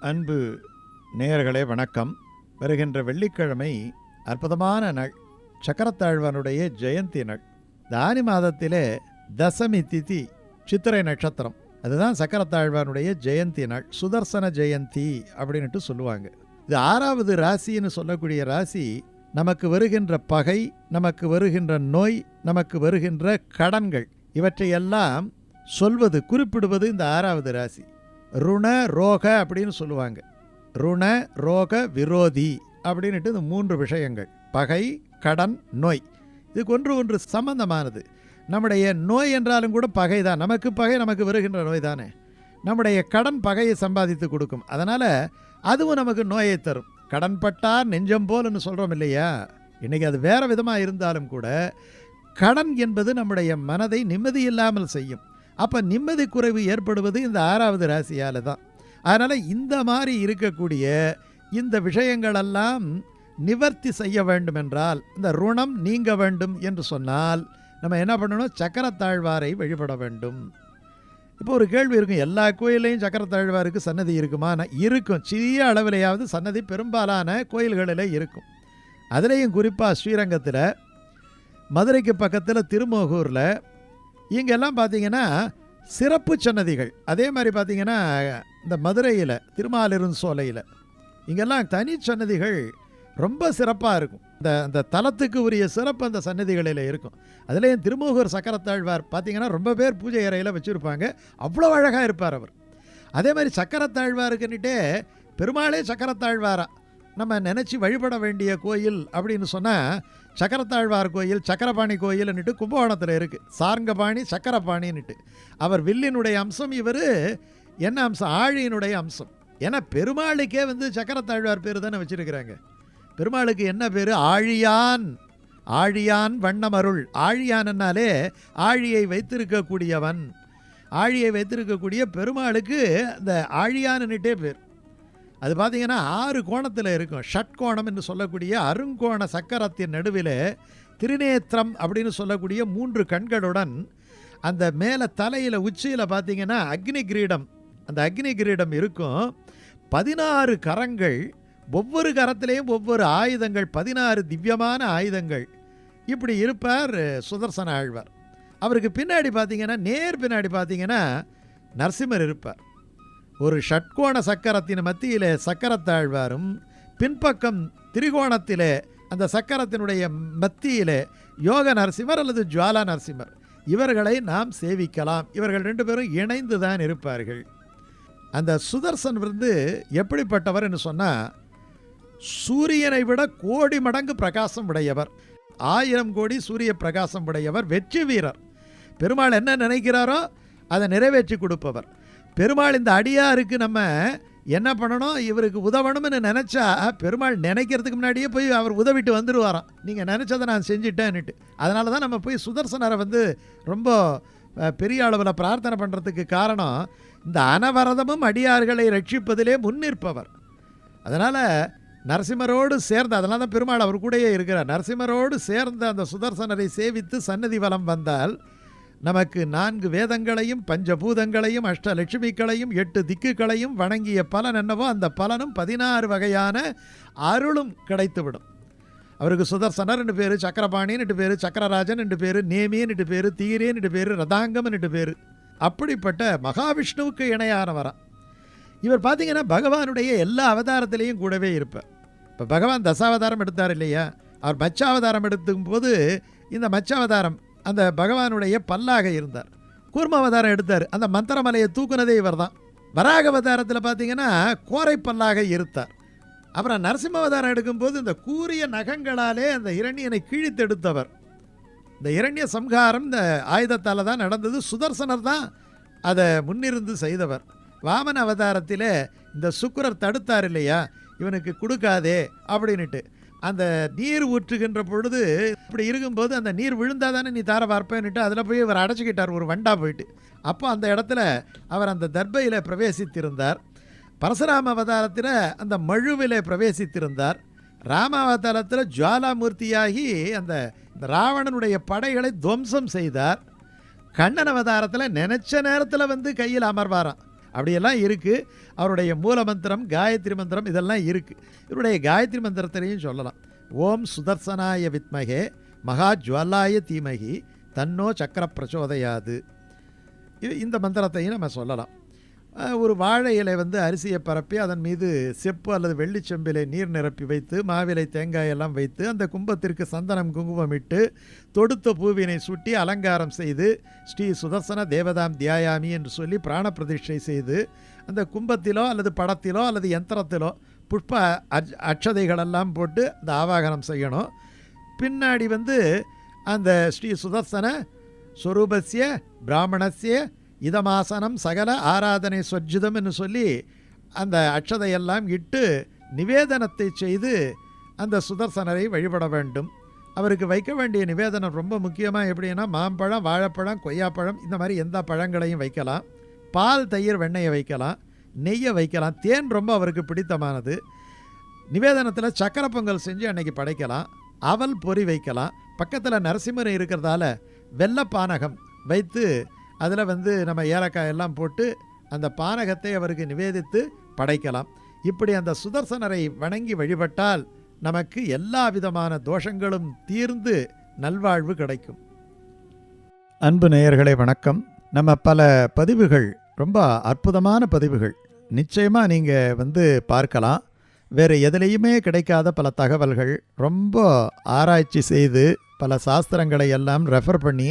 அன்பு நேயர்களே வணக்கம். வருகின்ற வெள்ளிக்கிழமை அற்புதமான நாள் சக்கரத்தாழ்வானுடைய ஜெயந்தி நாள். இந்த ஆனி மாதத்திலே தசமி திதி சித்திரை நட்சத்திரம். அதுதான் சக்கரத்தாழ்வானுடைய ஜெயந்தி நாள். சுதர்சன ஜெயந்தி அப்படின்ட்டு சொல்லுவாங்க. இது ஆறாவது ராசின்னு சொல்லக்கூடிய ராசி நமக்கு வருகின்ற பகை நமக்கு வருகின்ற நோய் நமக்கு வருகின்ற கடன்கள். இவற்றையெல்லாம் சொல்வது குறிப்பிடுவது இந்த ஆறாவது ராசி. ருண ரோக அப்படின்னு சொல்லுவாங்க. ருண ரோக விரோதி அப்படின்ட்டு இந்த மூன்று விஷயங்கள். பகை கடன் நோய். இதுக்கு ஒன்று ஒன்று சம்பந்தமானது. நம்முடைய நோய் என்றாலும் கூட பகை தான் நமக்கு பகை நமக்கு வருகின்ற நோய் தானே. நம்முடைய கடன் பகையை சம்பாதித்து கொடுக்கும். அதனால் அதுவும் நமக்கு நோயை தரும். கடன் பட்டார் நெஞ்சம் போல்னு சொல்கிறோம் இல்லையா? இன்றைக்கி அது வேறு விதமாக இருந்தாலும் கூட கடன் என்பது நம்முடைய மனதை நிம்மதி இல்லாமல் செய்யும். அப்போ நிம்மதி குறைவு ஏற்படுவது இந்த ஆறாவது ராசியால் தான். அதனால் இந்த மாதிரி இருக்கக்கூடிய இந்த விஷயங்களெல்லாம் நிவர்த்தி செய்ய வேண்டும் என்றால் இந்த ருணம் நீங்க வேண்டும் என்று சொன்னால் நம்ம என்ன பண்ணணும்? சக்கரத்தாழ்வாரை வழிபட வேண்டும். இப்போ ஒரு கேள்வி இருக்கும். எல்லா கோயிலையும் சக்கரத்தாழ்வாருக்கு சன்னதி இருக்குமா? இருக்கும். சிறிய அளவிலேயாவது சன்னதி பெரும்பாலான கோயில்களில் இருக்கும். அதுலேயும் குறிப்பாக ஸ்ரீரங்கத்தில் மதுரைக்கு பக்கத்தில் திருமோகூரில் இங்கெல்லாம் பார்த்தீங்கன்னா சிறப்பு சன்னதிகள். அதே மாதிரி பார்த்தீங்கன்னா இந்த மதுரையில் திருமாலிருன் சோலையில். இங்கெல்லாம் தனி சன்னதிகள் ரொம்ப சிறப்பாக இருக்கும். இந்த அந்த தலத்துக்கு உரிய சிறப்பு அந்த சன்னதிகளில் இருக்கும். அதுலேயும் திருமூகூர் சக்கரத்தாழ்வார் பார்த்தீங்கன்னா ரொம்ப பேர் பூஜை அறையில் வச்சுருப்பாங்க. அவ்வளோ அழகாக இருப்பார் அவர். அதே மாதிரி சக்கரத்தாழ்வாருக்குன்னுட்டே பெருமாளே சக்கரத்தாழ்வாரா? நம்ம நினச்சி வழிபட வேண்டிய கோயில் அப்படின்னு சொன்னால் சக்கரத்தாழ்வார் கோயில் சக்கரபாணி கோயில்னுட்டு கும்பகோணத்தில் இருக்குது சார்ங்கபாணி சக்கரபாணின்னுட்டு. அவர் வில்லினுடைய அம்சம் இவர் என்ன அம்சம்? ஆழியினுடைய அம்சம். ஏன்னா பெருமாளுக்கே வந்து சக்கரத்தாழ்வார் பேர் தானே வச்சுருக்கிறாங்க. பெருமாளுக்கு என்ன பேர்? ஆழியான். ஆழியான் வண்ணமருள். ஆழியானன்னாலே ஆழியை வைத்திருக்கக்கூடியவன். ஆழியை வைத்திருக்கக்கூடிய பெருமாளுக்கு அந்த ஆழியான்னுட்டே பேர். அது பார்த்தீங்கன்னா ஆறு கோணத்தில் இருக்கும். ஷட்கோணம் என்று சொல்லக்கூடிய அருங்கோண சக்கரத்தின் நடுவில் திருநேத்திரம் அப்படின்னு சொல்லக்கூடிய மூன்று கண்களுடன் அந்த மேலே தலையில் உச்சியில் பார்த்தீங்கன்னா அக்னி கிரீடம். அந்த அக்னி கிரீடம் இருக்கும். பதினாறு கரங்கள் ஒவ்வொரு கரத்திலையும் ஒவ்வொரு ஆயுதங்கள் பதினாறு திவ்யமான ஆயுதங்கள். இப்படி இருப்பார் சுதர்சன ஆழ்வார். அவருக்கு பின்னாடி பார்த்தீங்கன்னா நேர் பின்னாடி பார்த்தீங்கன்னா நரசிம்மர் இருப்பார். ஒரு ஷட்கோண சக்கரத்தின் மத்தியிலே சக்கரத்தாழ்வாரும் பின்பக்கம் திரிகோணத்திலே அந்த சக்கரத்தினுடைய மத்தியிலே யோக நரசிம்மர் அல்லது ஜுவாலா நரசிம்மர். இவர்களை நாம் சேவிக்கலாம். இவர்கள் ரெண்டு பேரும் இணைந்து தான் இருப்பார்கள். அந்த சுதர்சன் வந்து எப்படிப்பட்டவர் என்று சொன்னால் சூரியனை விட கோடி மடங்கு பிரகாசம் உடையவர். ஆயிரம் கோடி சூரிய பிரகாசம் உடையவர் வெற்றி வீரர். பெருமாள் என்ன நினைக்கிறாரோ அதை நிறைவேற்றி கொடுப்பவர். பெருமாள் இந்த அடியாருக்கு நம்ம என்ன பண்ணணும்? இவருக்கு உதவணும்னு நினச்சா பெருமாள் நினைக்கிறதுக்கு முன்னாடியே போய் அவர் உதவிட்டு வந்துடுவாராம் நீங்கள் நினச்சதை நான் செஞ்சிட்டேன்னுட்டு. அதனால தான் நம்ம போய் சுதர்சனரை வந்து ரொம்ப பெரிய அளவில் பிரார்த்தனை பண்ணுறதுக்கு காரணம் இந்த அனவரதமும் அடியார்களை ரட்சிப்பதிலே முன்னிற்பவர். அதனால் நரசிம்மரோடு சேர்ந்து அதனால தான் பெருமாள் அவர் கூடயே இருக்கிறார். நரசிம்மரோடு சேர்ந்து அந்த சுதர்சனரை சேவித்து சன்னதி வலம் வந்தால் நமக்கு நான்கு வேதங்களையும் பஞ்சபூதங்களையும் அஷ்டலட்சுமிகளையும் எட்டு திக்குகளையும் வணங்கிய பலன் என்னவோ அந்த பலனும் பதினாறு வகையான அருளும் கிடைத்துவிடும். அவருக்கு சுதர்சனர்னு ரெண்டு பேர் சக்கரபாணின்னு பேர் சக்கரராஜன் ரெண்டு பேர் நேமின்னு பேர் தீரேன்னு பேர் ரதாங்கம்னு பேர். அப்படிப்பட்ட மகாவிஷ்ணுவுக்கு இணையானவரா. இவர் பார்த்தீங்கன்னா பகவானுடைய எல்லா அவதாரத்திலையும் கூடவே இருப்பார். இப்போ பகவான் தசாவதாரம் எடுத்தார் இல்லையா? அவர் மச்சாவதாரம் எடுத்துக்கும் போது இந்த மச்சாவதாரம் அந்த பகவானுடைய பல்லாக இருந்தார். கூர்ம அவதாரம் எடுத்தார். அந்த மந்திரமலையை தூக்குனதே இவர் தான் வராக அவதாரத்தில் பார்த்தீங்கன்னா கோரை பல்லாக இருத்தார். அப்புறம் நரசிம்ம அவதாரம் எடுக்கும்போது இந்த கூரிய நகங்களாலே அந்த இரணியனை கிழித்தெடுத்தவர் இந்த இரண்ய சம்ஹாரம் இந்த ஆயுதத்தால் தான் நடந்தது. சுதர்சனர் தான் அதை முன்னிருந்து செய்தவர். வாமன அவதாரத்தில் இந்த சுக்கரர் தடுத்தார் இல்லையா? இவனுக்கு கொடுக்காதே அப்படின்னுட்டு. அந்த நீர் ஊற்றுகின்ற பொழுது இப்படி இருக்கும்போது அந்த நீர் விழுந்தால் தானே நீ தார பார்ப்பேன்னுட்டு அதில் போய் இவர் அடைச்சிக்கிட்டார் ஒரு வண்டா போயிட்டு. அப்போ அந்த இடத்துல அவர் அந்த தர்பையில் பிரவேசித்திருந்தார். பரசுராம அவதாரத்தில் அந்த மழுவிலே பிரவேசித்திருந்தார். ராம அவதாரத்தில் ஜுவாலாமூர்த்தியாகி அந்த ராவணனுடைய படைகளை துவம்சம் செய்தார். கண்ணன் அவதாரத்தில் நினச்ச நேரத்தில் வந்து கையில் அமர்வாராம். அப்படியெல்லாம் இருக்குது அவருடைய மூல மந்திரம் காயத்ரி மந்திரம் இதெல்லாம் இருக்குது இவருடைய காயத்ரி மந்திரத்திலையும் சொல்லலாம். ஓம் சுதர்சனாய வித்மகே மகா ஜுவல்லாய தீமகி தன்னோ சக்கர பிரச்சோதையாது இது இந்த மந்திரத்தையும் நம்ம சொல்லலாம். ஒரு வாழை இலை வந்து அரிசியை பரப்பி அதன் மீது செப்பு அல்லது வெள்ளிச் செம்பிலை நீர் நிரப்பி வைத்து மாவிலை தேங்காய் எல்லாம் வைத்து அந்த கும்பத்திற்கு சந்தனம் குங்குமம் இட்டு தொடுத்த பூவினை சுட்டி அலங்காரம் செய்து ஸ்ரீ சுதர்சன தேவதாம் தியாயாமி என்று சொல்லி பிராண பிரதிஷ்டை செய்து அந்த கும்பத்திலோ அல்லது படத்திலோ அல்லது யந்திரத்திலோ புஷ்ப அச் அட்சதைகளெல்லாம் போட்டு அந்த ஆவாகனம் செய்யணும். பின்னாடி வந்து அந்த ஸ்ரீ சுதர்சன ஸ்வரூபஸ்ய பிராமணஸ்ய இதமாசனம் சகல ஆராதனை சொஜ்ஜிதம்னு சொல்லி அந்த அட்சதையெல்லாம் இட்டு நிவேதனத்தை செய்து அந்த சுதர்சனரை வழிபட வேண்டும். அவருக்கு வைக்க வேண்டிய நிவேதனம் ரொம்ப முக்கியமாக எப்படின்னா மாம்பழம் வாழைப்பழம் கொய்யாப்பழம் இந்த மாதிரி எந்த பழங்களையும் வைக்கலாம். பால் தயிர் வெண்ணெயை வைக்கலாம். நெய்யை வைக்கலாம். தேன் ரொம்ப அவருக்கு பிடித்தமானது. நிவேதனத்தில் சக்கரை பொங்கல் செஞ்சு அன்னைக்கு படைக்கலாம். அவல் பொரி வைக்கலாம். பக்கத்தில் நரசிம்மர் இருக்கிறதால வெள்ளை பானகம் வைத்து அதில் வந்து நம்ம ஏலக்காய் எல்லாம் போட்டு அந்த பானகத்தை அவருக்கு நிவேதித்து படைக்கலாம். இப்படி அந்த சுதர்சனரை வணங்கி வழிபட்டால் நமக்கு எல்லா விதமான தோஷங்களும் தீர்ந்து நல்வாழ்வு கிடைக்கும். அன்பு நேயர்களே வணக்கம். நம்ம பல பதிவுகள் ரொம்ப அற்புதமான பதிவுகள். நிச்சயமாக நீங்கள் வந்து பார்க்கலாம். வேறு எதுலேயுமே கிடைக்காத பல தகவல்கள். ரொம்ப ஆராய்ச்சி செய்து பல சாஸ்திரங்களை எல்லாம் ரெஃபர் பண்ணி